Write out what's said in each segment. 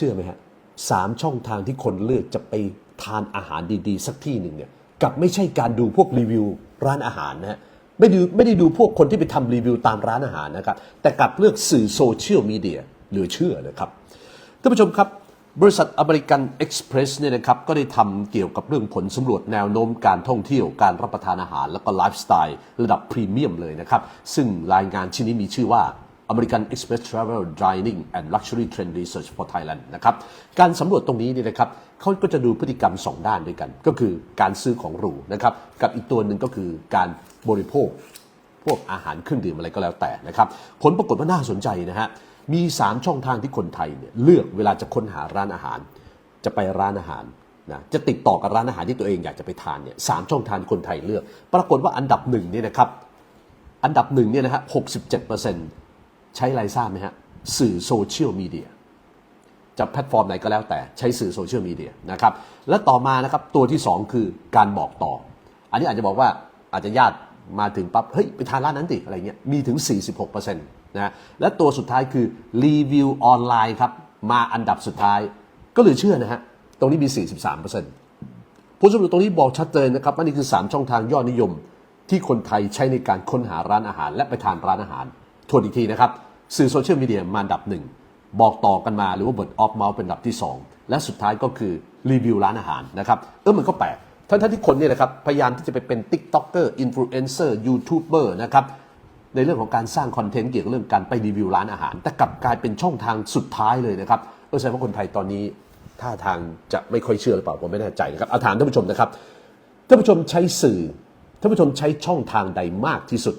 ชื่อไหมฮะสามช่องทางที่คนเลือกจะไปทานอาหารดีๆ สักที่หนึ่งเนี่ยกับไม่ใช่การดูพวกรีวิวร้านอาหารนะฮะไม่ดูไม่ได้ดูพวกคนที่ไปทำรีวิวตามร้านอาหารนะครับ แต่กลับเลือกสื่อโซเชียลมีเดียเหลือเชื่อเลยครับท่านผู้ชมครับ บริษัทอเมริกันเอ็กซ์เพรสเนี่ยนะครับก็ได้ทำเกี่ยวกับเรื่องผลสำรวจแนวโน้มการท่องเที่ยวการรับประทานอาหาร แล้วก็ไลฟ์สไตล์ระดับพรีเมียมเลยนะครับ ซึ่งรายงานชิ้นนี้มีชื่อว่า American Express Travel Dining and Luxury Trend Research for Thailand นะครับ การสำรวจตรงนี้เนี่ยนะครับเขาก็จะดูพฤติกรรม 2 ด้านด้วยกัน ก็คือการซื้อของหรูนะครับ กับอีกตัวหนึ่งก็คือการบริโภค พวกอาหารเครื่องดื่มอะไรก็แล้วแต่นะครับ ผลปรากฏว่าน่าสนใจนะฮะ มี 3 ช่องทางที่คนไทยเนี่ยเลือกเวลาจะค้นหาร้านอาหาร จะไปร้านอาหารนะจะติดต่อกับร้านอาหารที่ตัวเองอยากจะไปทานเนี่ยสามช่องทางคนไทยเลือก ปรากฏว่าอันดับหนึ่งเนี่ยนะครับ อันดับหนึ่งเนี่ยนะฮะหกสิบเจ็ดเปอร์เซ็นต์ ใช้ไรทราบไหมฮะ สื่อโซเชียลมีเดียจะแพลตฟอร์มไหนก็แล้วแต่ใช้สื่อโซเชียลมีเดียนะครับ และต่อมานะครับตัวที่ 2 คือการบอกต่อ อันนี้อาจจะบอกว่าอาจจะญาติมาถึงปั๊บเฮ้ย ไปทานร้านนั้นดิอะไรเงี้ยมีถึง 46%นะและตัวสุดท้ายคือรีวิวออนไลน์ครับมาอันดับสุดท้าย ก็เหลือเชื่อนะฮะ ตรงนี้มี 43%ผลสำรวจตรงนี้บอกชัดเจนนะครับว่านี่คือ 3 ช่องทางยอดนิยม ที่คนไทยใช้ในการค้นหาร้านอาหาร และไปทานร้านอาหาร ทวนอีกทีนะครับ สื่อโซเชียลมีเดียมาดับหนึ่งบอกต่อกันมาหรือว่าบทออฟเมาส์เป็นดับที่ 2 และสุดท้ายก็คือรีวิวร้านอาหารนะครับ เออมันก็แปลกทั้งทที่คนเนี่ยนะครับ พยายามที่จะไปเป็น t ิ k t o k อร์อินฟลูเอนเซอร์ยูทูบเบอร์นะครับ ในเรื่องของการสร้างคอนเทนต์เกี่ยวกับเรื่องการไปรีวิวร้านอาหาร แต่กลับกลายเป็นช่องทางสุดท้ายเลยนะครับ เออแสดงว่าคนไทยตอนนี้ท่าทางจะไม่ค่อยเชื่อหรือเปล่าผมไม่แน่ใจนะครับเอาถามท่านผู้ชมนะครับท่านผู้ชมใช้สื่อท่านผู้ชมใช้ช่องทางใดมากที่สุด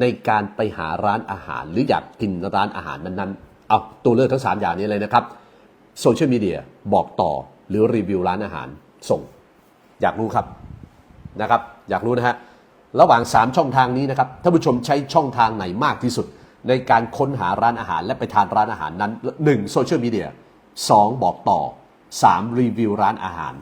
ในการไปหาร้านอาหาร หรืออยากกินร้านอาหารนั้นๆ เอาตัวเลือกทั้ง 3 อย่างนี้เลยนะครับโซเชียลมีเดียบอกต่อหรือรีวิวร้านอาหารส่ง อยากรู้ครับนะครับ อยากรู้นะฮะระหว่าง 3 ช่องทางนี้นะครับท่านผู้ชมใช้ช่องทางไหนมากที่สุด ในการค้นหาร้านอาหารและไปทานร้านอาหารนั้น 1. โซเชียลมีเดีย 2. บอกต่อ 3. รีวิวร้านอาหาร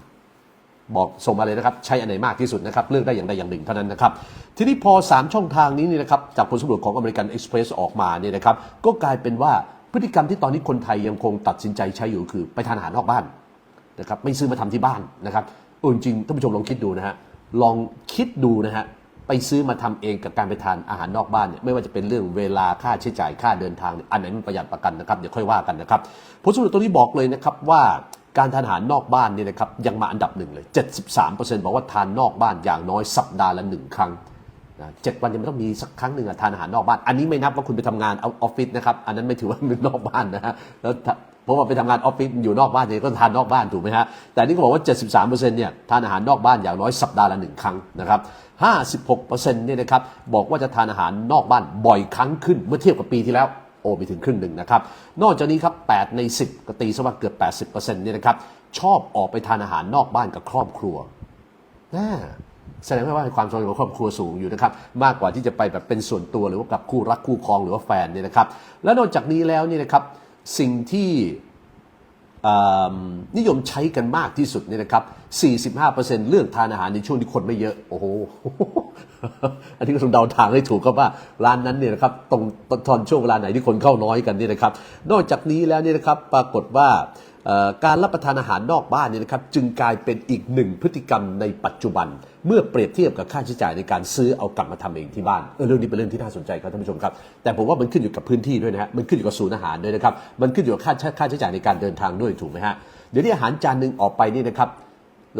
บอกส่งมาเลยนะครับ ใช้อันไหนมากที่สุดนะครับ เลือกได้อย่างใดอย่างหนึ่งเท่านั้นนะครับ ทีนี้พอ 3 ช่องทางนี้นี่นะครับ จากผลสำรวจของ American Express ออกมาเนี่ยนะครับ ก็กลายเป็นว่าพฤติกรรมที่ตอนนี้คนไทยยังคงตัดสินใจใช้อยู่คือไปทานอาหารนอกบ้านนะครับไม่ซื้อมาทำที่บ้านนะครับเออจริงท่านผู้ชมลองคิดดูนะฮะลองคิดดูนะฮะไปซื้อมาทำเองกับการไปทานอาหารนอกบ้านเนี่ยไม่ว่าจะเป็นเรื่องเวลาค่าใช้จ่ายค่าเดินทาง อันไหนมันประหยัดประกันนะครับเดี๋ยวค่อยว่ากันนะครับผลสำรวจตัวนี้บอกเลยนะครับว่า การทานอาหารนอกบ้านเนี่ยนะครับยังมาอันดับหนึ่งเลย 73%บอกว่าทานนอกบ้านอย่างน้อยสัปดาห์ละหนึ่งครั้งนะเจ็ดวันยังไม่ต้องมีสักครั้งหนึ่งอะทานอาหารนอกบ้าน อันนี้ไม่นับว่าคุณไปทำงานเอาออฟฟิศนะครับอันนั้นไม่ถือว่าเป็นนอกบ้านนะฮะแล้วถ้าเพราะว่าไปทำงานออฟฟิศอยู่นอกบ้านเนี่ยก็ทานนอกบ้านถูกไหมฮะแต่นี่ก็บอกว่า 73%เนี่ยทานอาหารนอกบ้านอย่างน้อยสัปดาห์ละหนึ่งครั้งนะครับ56%เนี่ยนะครับบอกว่าจะทานอาหารนอกบ้านบ่อยครั้งขึ้นเมื่อเทียบกับปีที่แล้ว อ้ไปถึงครึ่งหนึ่งนะครับ นอกจากนี้ครับ 8 ใน 10 ก็ตีซะว่าเกือบ 80%เนี่ยนะครับ ชอบออกไปทานอาหารนอกบ้านกับครอบครัวน่าแสดงว่าความสัมพันธ์ของครอบครัวสูงอยู่นะครับ มากกว่าที่จะไปแบบเป็นส่วนตัวหรือว่ากับคู่รักคู่ครองหรือว่าแฟนเนี่ยนะครับ และนอกจากนี้แล้วเนี่ยนะครับสิ่งที่ นิยมใช้กันมากที่สุดเนี่ยนะครับ 45%เลือกทานอาหารในช่วงที่คนไม่เยอะ โอ้โห อันนี้ก็ต้องเดาทางให้ถูกครับว่าร้านนั้นเนี่ยนะครับ ตรงตอนช่วงเวลาไหนที่คนเข้าน้อยกันเนี่ยนะครับ นอกจากนี้แล้วเนี่ยนะครับ ปรากฏว่า การรับประทานอาหารนอกบ้านเนี่ยนะครับจึงกลายเป็นอีกหนึ่งพฤติกรรมในปัจจุบัน เมื่อเปรียบเทียบกับค่าใช้จ่ายในการซื้อเอากลับมาทำเองที่บ้านเออเรื่องนี้เป็นเรื่องที่น่าสนใจครับท่านผู้ชมครับ แต่ผมว่ามันขึ้นอยู่กับพื้นที่ด้วยนะฮะมันขึ้นอยู่กับศูนย์อาหารด้วยนะครับมันขึ้นอยู่กับค่าใช้ค่าใช้จ่ายในการเดินทางด้วยถูกไหมฮะเดี๋ยวนี้อาหารจานหนึ่งออกไปนี่นะครับ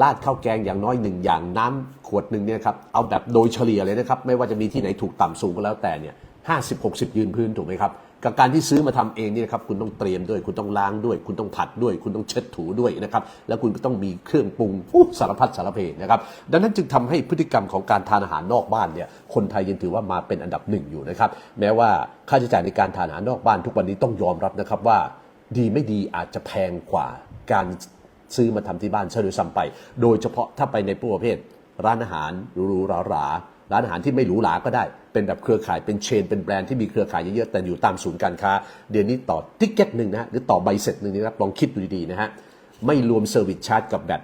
ราดข้าวแกงอย่างน้อยหนึ่งอย่างน้ำขวดหนึ่งเนี่ยครับเอาแบบโดยเฉลี่ยเลยนะครับไม่ว่าจะมีที่ไหนถูกต่ำสูงก็แล้วแต่เนี่ย ห้าสิบหกสิบยืนพื้นถูกไหมครับกับการที่ซื้อมาทำเองนี่นะครับคุณต้องเตรียมด้วย คุณต้องล้างด้วย คุณต้องผัดด้วย คุณต้องเช็ดถูด้วยนะครับแล้วคุณก็ต้องมีเครื่องปรุงสารพัดสารเพนะครับดังนั้นจึงทำให้พฤติกรรมของการทานอาหารนอกบ้านเนี่ยคนไทยยังถือว่ามาเป็นอันดับหนึ่งอยู่นะครับแม้ว่าค่าใช้จ่ายในการทานอาหารนอกบ้านทุกวันนี้ต้องยอมรับนะครับว่า ดีไม่ดีอาจจะแพงกว่าการซื้อมาทำที่บ้านเช่ด้วยซ้ำไป โดยเฉพาะถ้าไปในประเภท ร้านอาหารหรูๆหราๆร้านอาหารที่ไม่หรูหราก็ได้ เป็นแบบเครือข่ายเป็นเชน เป็นแบรนด์ที่มีเครือข่ายเยอะๆแต่อยู่ตามศูนย์การค้า เดี๋ยวนี้ต่อติ๊กเก็ตหนึ่งนะฮะหรือต่อใบเสร็จหนึ่งนี่นะครับลองคิดดูดีๆนะฮะไม่รวมเซอร์วิสชาร์จกับแบบ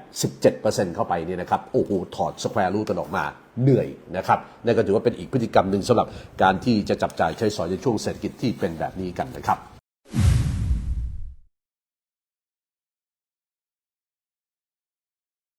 17%เข้าไปเนี่ยนะครับ โอ้โห ถอดสแควร์รูทกันออกมาเหนื่อยนะครับ นั่นก็ถือว่าเป็นอีกพฤติกรรมหนึ่งสำหรับการที่จะจับจ่ายใช้สอยในช่วงเศรษฐกิจที่เป็นแบบนี้กันนะครับ